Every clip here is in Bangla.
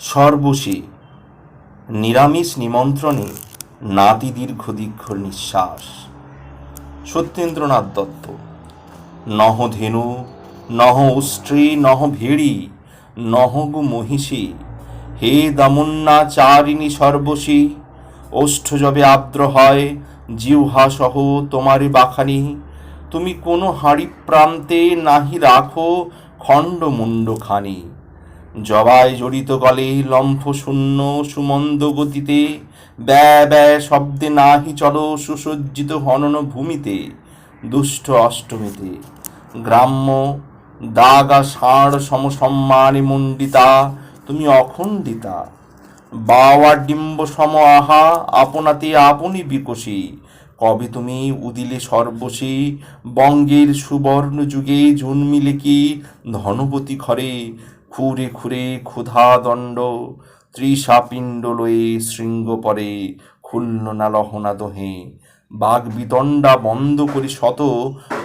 সর্বশী, নিরামিষ নিমন্ত্রণে নাতি দীর্ঘ দীর্ঘ নিঃশ্বাস। সত্যেন্দ্রনাথ দত্ত, নহ ধেনু, নহ উষ্ট্রী নহ ভেড়ি, নহ গু মহিষী, হে দামুন্না চারিণী সর্বশী, ওষ্ঠ যবে আর্দ্র হয়, জিহ্বা সহ তোমারি বাখানি। তুমি কোনো হাঁড়ি প্রান্তে নাহি রাখো খণ্ড মুণ্ড খানি জবায় জড়িত গলে লম্ফ শূন্য সুমন্দ গতিতে, ব্যয় ব্যয় শব্দে নাহি চলো সুসজ্জিত হনন ভূমিতে, দুষ্ট অষ্টমীতে। গ্রাম্য দাগা ষাঁড় সমসম্মানে মণ্ডিতা, তুমি অখণ্ডিতা। বাওয়া ডিম্ব সম আহা, আপনাতে আপনি বিকশী। কবে তুমি উদিলে সর্বশী, বঙ্গের সুবর্ণ যুগে জন্মিলে কি ধনপতি ঘরে খুরে খুরে ক্ষুধা দণ্ড ত্রিশাপিণ্ড লয়ে শৃঙ্গ পরে খুল্ল না লহনা দোহে। বাঘ বিদণ্ডা বন্ধ করি শত,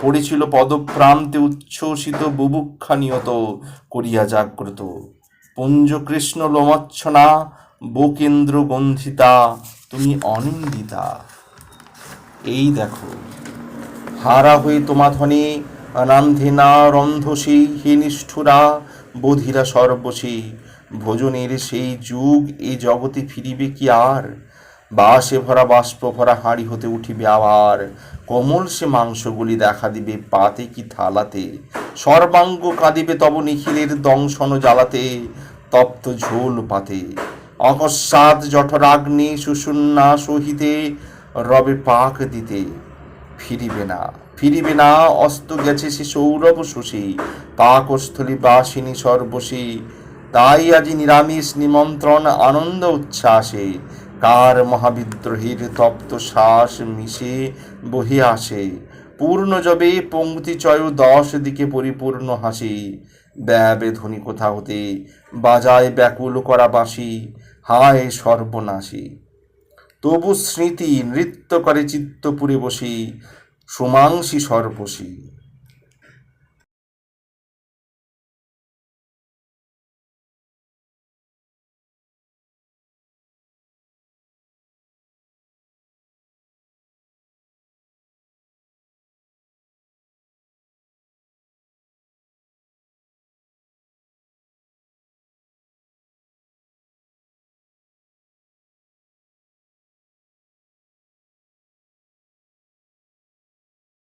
পড়েছিল পদপ্রান্তে উচ্ছ্বসিত বুভুক্ষা নিয়ত করিয়া জাগ্রত। পুঞ্জকৃষ্ণ লোমচ্ছনা, বোকেন্দ্র গন্ধিতা, তুমি অনিন্দিতা। এই দেখো, হারা হয়ে তোমা ধনে রান্ধে না রন্ধসী হে নিষ্ঠুরা বধিরা সর্বশী ভোজনের সেই যুগ, এ জগতে ফিরিবে কি আর? বাসে ভরা বাষ্প ভরা হাঁড়ি হতে উঠিবে আবার। কোমল সে মাংসগুলি দেখা দিবে পাতে কি থালাতে। সর্বাঙ্গ কাঁদিবে তব নিখিলের দংশন জ্বালাতে, তপ্ত ঝোল পাতে। অকস্মাৎ জঠরাগ্নি সুষুন্না সহিতে রবে পাক দিতে। ফিরিবে না ফিরিবে না, অস্ত গেছে সে সৌরভ শশী। পাকস্থলী বাসিনী সর্বশী তাই আজি নিরামিষ নিমন্ত্রণ, আনন্দ উচ্ছ্বাসে। কার মহাবিদ্রোহীর তপ্ত শ্বাস মিশে বহে আসে পূর্ণ যবে পঙ্ক্তি চয় দশ দিকে পরিপূর্ণ হাসি। ব্যবে ধ্বনি কোথা হতে বাজায় ব্যাকুল করা বাসি হায় সর্বনাশী। তবু স্মৃতি নৃত্য করে চিত্তপুরে বসি। সুমাংসী সর্বশী